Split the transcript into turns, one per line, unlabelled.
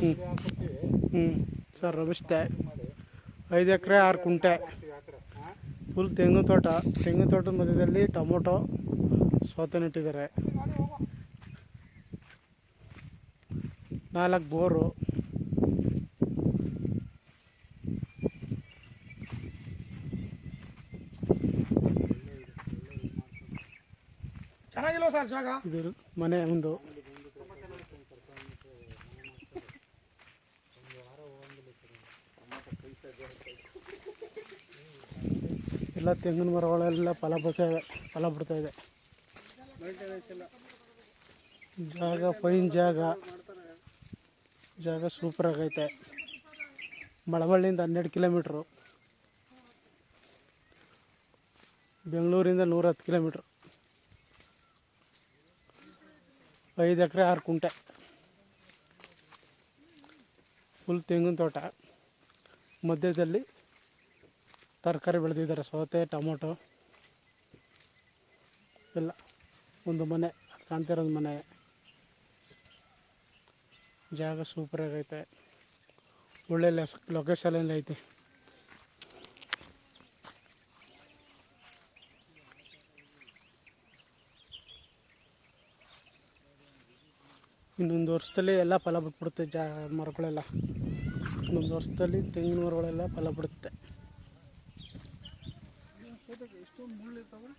ಹ್ಞೂ ಹ್ಞೂ ಸರ್ ರಮಿಸ್ತೆ ಐದು ಎಕರೆ ಆರು ಕುಂಟೆ. ಫುಲ್ ತೆಂಗಿನ ತೋಟ. ತೆಂಗಿನ ತೋಟದ ಮಧ್ಯದಲ್ಲಿ ಟೊಮೊಟೊ ಸೋತೆ ನೆಟ್ಟಿದ್ದಾರೆ ನಾಲ್ಕು ಬೋರು.
ಚೆನ್ನಾಗಿಲ್ಲ ಸರ್ ಜಾಗ?
ಇದು ಮನೆ ಒಂದು. ಎಲ್ಲ ತೆಂಗಿನ ಮರಗಳೆಲ್ಲ ಫಲ ಬರ್ತಾಯಿದೆ ಫಲ ಬಿಡ್ತಾ ಇದೆ. ಜಾಗ ಫೈನ್ ಜಾಗ. ಜಾಗ ಸೂಪರಾಗೈತೆ ಮಳವಳ್ಳಿಯಿಂದ ಹನ್ನೆರಡು ಕಿಲೋಮೀಟ್ರು ಬೆಂಗಳೂರಿಂದ ನೂರ ಹತ್ತು ಕಿಲೋಮೀಟ್ರು ಐದು ಎಕರೆ, ಆರು ಕುಂಟೆ. ಫುಲ್ ತೆಂಗಿನ ತೋಟ. ಮಧ್ಯದಲ್ಲಿ ತರಕಾರಿ ಬೆಳೆದಿದ್ದಾರೆ, ಸೌತೆ, ಟೊಮೊಟೊ. ಎಲ್ಲ ಒಂದು ಮನೆ ಕಾಣ್ತಿರೋದು ಮನೆ. ಜಾಗ ಸೂಪರ್ ಆಗೈತೆ. ಒಳ್ಳೆ ಲೊಕೇಶನಲ್ಲಿ ಐತೆ. ಇನ್ನೊಂದು ವರ್ಷದಲ್ಲಿ ಎಲ್ಲ ಫಲ ಬಿಟ್ಬಿಡುತ್ತೆ, ಜಾ, ಮರಗಳೆಲ್ಲ. ಇನ್ನೊಂದು ವರ್ಷದಲ್ಲಿ ತೆಂಗಿನ ಮರಗಳೆಲ್ಲ ಫಲ ಬಿಡುತ್ತೆ.
ಎಷ್ಟೊಂದು ಮುಳ್ಳು ಇರ್ತಾವೆ